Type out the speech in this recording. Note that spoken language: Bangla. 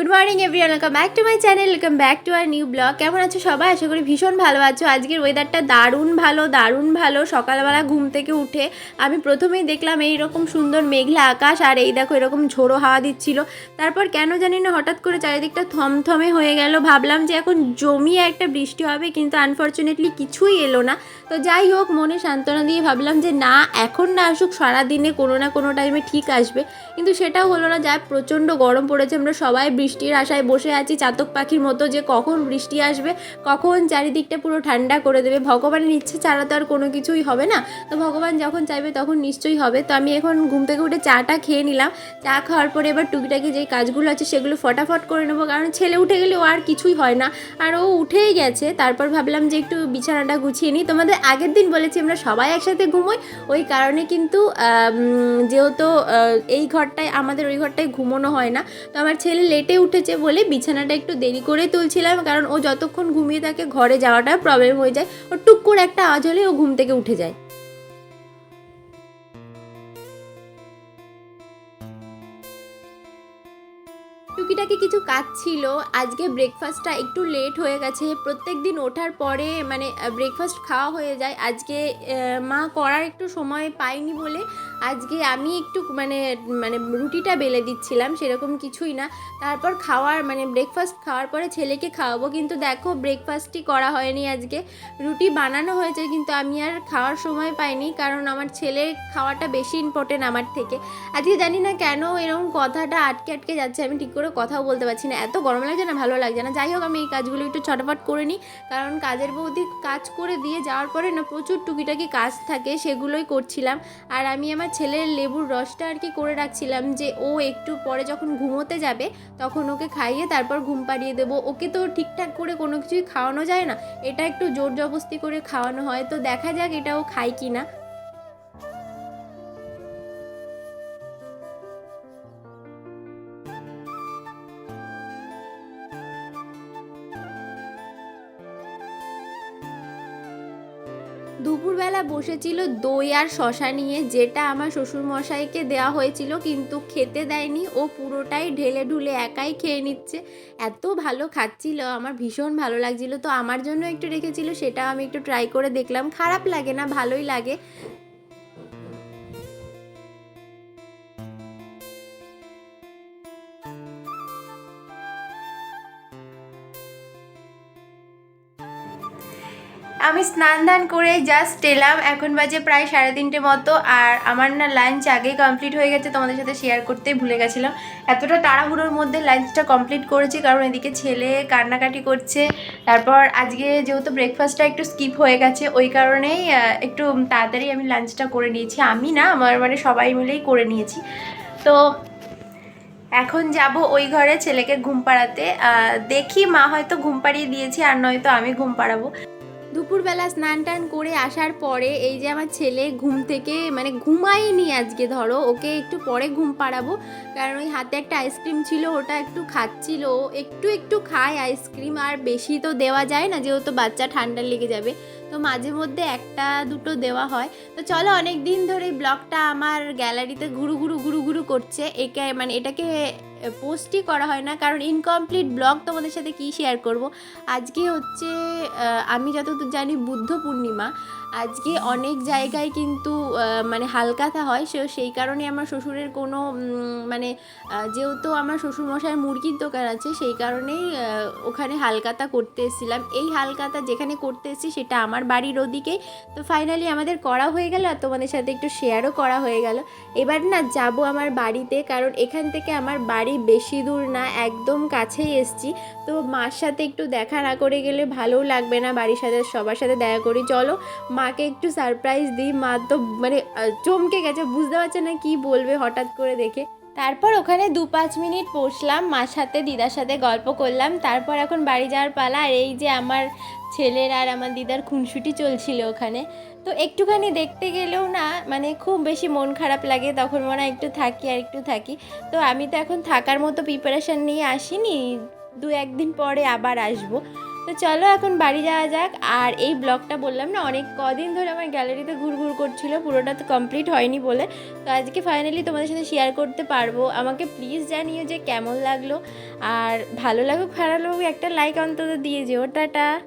Good morning everyone welcome back to my channel welcome back to our new blog কেমন আছো সবাই? আশা করি ভীষণ ভালো আছো। আজকের ওয়েদারটা দারুণ ভালো দারুণ ভালো। সকালবেলা ঘুম থেকে উঠে আমি প্রথমেই দেখলাম এই রকম সুন্দর মেঘলা আকাশ আর এই দেখো এরকম ঝোড়ো হাওয়া দিচ্ছিল। তারপর কেন জানি না হঠাৎ করে চারিদিকটা থমথমে হয়ে গেল। ভাবলাম যে এখন জমিয়ে একটা বৃষ্টি হবে, কিন্তু আনফর্চুনেটলি কিছুই এলো না। তো যাই হোক, মনে সান্ত্বনা দিয়ে ভাবলাম যে না, এখন না আসুক, সারাদিনে কোনো না কোনো টাইমে ঠিক আসবে। কিন্তু সেটাও হলো না, যা প্রচণ্ড গরম পড়েছে, আমরা সবাই বৃষ্টির আশায় বসে আছি, চাতক পাখির মতো যে কখন বৃষ্টি আসবে, কখন চারিদিকটা পুরো ঠান্ডা করে দেবে। ভগবানের ইচ্ছে ছাড়া তো আর কোনো কিছুই হবে না। তো ভগবান যখন চাইবে তখন নিশ্চয়ই হবে। তো আমি এখন ঘুম থেকে উঠে চাটা খেয়ে নিলাম। চা খাওয়ার পরে এবার টুকিটাকি যেই কাজগুলো আছে সেগুলো ফটাফট করে নেব। কারণ ছেলে উঠে গেলে ও আর কিছুই হয় না। আর ও উঠেই গেছে। তারপর ভাবলাম যে একটু বিছানাটা গুছিয়ে নিই। তোমাদের আগের দিন বলেছি আমরা সবাই একসাথে ঘুমোই। ওই কারণে কিন্তু যেহেতু এই ঘরটায়, আমাদের ওই ঘরটায় ঘুমোনো হয় না। তো আমার ছেলে লেটে উঠেছে বলে বিছানাটা একটু দেরি করে তুলছিলাম, কারণ ও যতক্ষণ ঘুমিয়ে থাকে ঘরে যাওয়াটা প্রবলেম হয়ে যায়। ও টুক করে একটা আওয়াজ হলে ও ঘুম থেকে উঠে যায়। টুকিটাকি কিছু কাজ ছিল। আজকে ব্রেকফাস্টটা একটু লেট হয়ে গেছে। প্রত্যেক দিন ওঠার পরে মানে ব্রেকফাস্ট খাওয়া হয়ে যায়। আজকে মা করার একটু সময় পাইনি বলে আজকে আমি একটু মানে মানে রুটিটা বেলে দিচ্ছিলাম, সেরকম কিছুই না। তারপর খাওয়ার মানে ব্রেকফাস্ট খাওয়ার পরে ছেলেকে খাওয়াবো। কিন্তু দেখো ব্রেকফাস্টই করা হয়নি আজকে। রুটি বানানো হয়েছে, কিন্তু আমি আর খাওয়ার সময় পাইনি। কারণ আমার ছেলের খাওয়াটা বেশি ইম্পর্টেন্ট আমার থেকে। আজকে জানি না কেন এরকম কথাটা আটকে আটকে যাচ্ছে। আমি ঠিক করে কথাও বলতে পারছি না। এত গরম লাগছে না, ভালো লাগছে না। যাই হোক, আমি এই কাজগুলো একটু ছটাফট করে নিই। কারণ কাজের বৌদি কাজ করে দিয়ে যাওয়ার পরে না, প্রচুর টুকিটাকি কাজ থাকে, সেগুলোই করছিলাম। আর আমি আমার ছেলের লেবুর রসটা আর কি করে রাখছিলাম যে, ও একটু পরে যখন ঘুমোতে যাবে, তখন ওকে খাইয়ে তারপর ঘুম পাড়িয়ে দেবো। ওকে তো ঠিকঠাক করে কোনো কিছুই খাওয়ানো যায় না। এটা একটু জোর জবস্তি করে খাওয়ানো হয়। তো দেখা যাক এটা ও খায় কি না দুপুরবেলা বসেছিল দই আর শশা নিয়ে, যেটা আমার শ্বশুরমশাইকে দেওয়া হয়েছিল, কিন্তু খেতে দেয়নি। ও পুরোটাই ঢেলে ঢুলে একাই খেয়ে নিচ্ছে। এত ভালো খাচ্ছিল, আমার ভীষণ ভালো লাগছিল। তো আমার জন্য একটু রেখেছিল সেটা আমি একটু ট্রাই করে দেখলাম। খারাপ লাগে না, ভালোই লাগে। আমি স্নান দান করে জাস্ট এলাম। এখন বাজে প্রায় সাড়ে তিনটে মতো আর আমার না লাঞ্চ আগেই কমপ্লিট হয়ে গেছে। তোমাদের সাথে শেয়ার করতেই ভুলে গেছিলাম। এতটা তাড়াহুড়োর মধ্যে লাঞ্চটা কমপ্লিট করেছি, কারণ এদিকে ছেলে কান্নাকাটি করছে। তারপর আজকে যেহেতু ব্রেকফাস্টটা একটু স্কিপ হয়ে গেছে, ওই কারণেই একটু তাড়াতাড়ি আমি লাঞ্চটা করে নিয়েছি। আমি না, আমার মানে সবাই মিলেই করে নিয়েছি। তো এখন যাব ওই ঘরে ছেলেকে ঘুম পাড়াতে। দেখি মা হয়তো ঘুম পাড়িয়ে দিয়েছি, আর নয়তো আমি ঘুম পাড়াবো। দুপুরবেলা স্নান টান করে আসার পরে এই যে আমার ছেলে ঘুম থেকে মানে ঘুমায়নি আজকে ধরো, ওকে একটু পরে ঘুম পাড়াবো। কারণ ওই হাতে একটা আইসক্রিম ছিল, ওটা একটু খাচ্ছিল। একটু একটু খায় আইসক্রিম, আর বেশি তো দেওয়া যায় না, যেহেতু বাচ্চা ঠান্ডা লেগে যাবে। তো মাঝে মধ্যে একটা দুটো দেওয়া হয়। তো চলো অনেক দিন ধরে ব্লগটা আমার গ্যালারিতে ঘুরু ঘুরু ঘুরু ঘুরু করছে। একে মানে এটাকে পোস্টই করা হয় না, কারণ ইনকমপ্লিট ব্লগ তোমাদের সাথে কি শেয়ার করব? আজকে হচ্ছে আমি যতদূর জানি বুদ্ধ পূর্ণিমা। আজকে অনেক জায়গায় কিন্তু মানে হালকাথা হয়, সে, সেই কারণে আমার শ্বশুরের কোনো মানে যেহেতু আমার শ্বশুরমশাই মুরগির দোকান আছে, সেই কারণেই ওখানে হালকাতা করতে এসেছিলাম। এই হালকাতা যেখানে করতে এসেছি, সেটা আমার বাড়ির ওদিকেই তো ফাইনালি আমাদের করা হয়ে গেল, আর তোমাদের সাথে একটু শেয়ারও করা হয়ে গেল। এবার না, যাব আমার বাড়িতে, কারণ এখান থেকে আমার বাড়ি বেশি দূর না, একদম কাছেই এসছি। তো মার সাথে একটু দেখা না করে গেলে ভালোও লাগবে না বাড়ির সাথে, সবার সাথে দেখা করি। চলো, মাকে একটু সারপ্রাইজ দিই। মা তো মানে চমকে গেছে, বুঝতে পারছে না কি বলবে হঠাৎ করে দেখে। তারপর ওখানে দু পাঁচ মিনিট বসলাম, মার সাথে, দিদার সাথে গল্প করলাম। তারপর এখন বাড়ি যাওয়ার পালা, আর এই যে আমার ছেলের আর আমার দিদার খুনসুটি চলছিল ওখানে। তো একটুখানি দেখতে গেলেও না মানে খুব বেশি মন খারাপ লাগে, তখন মনে একটু থাকি আর একটু থাকি। তো আমি তো এখন থাকার মতো প্রিপারেশান নিয়ে আসিনি দু একদিন পরে আবার আসব। তো চলো এখন বাড়ি যাওয়া যাক। আর এই ব্লগটা বললাম না, অনেক কদিন ধরে আমার গ্যালারিতে ঘুর ঘুর করছিল, পুরোটা তো কমপ্লিট হয়নি বলে। তো আজকে ফাইনালি তোমাদের সাথে শেয়ার করতে পারব। আমাকে প্লিজ জানিও যে কেমন লাগল। আর ভালো লাগুক, খারাপ লাগুক, একটা লাইক অন্তত দিয়ে যেও। টাটা।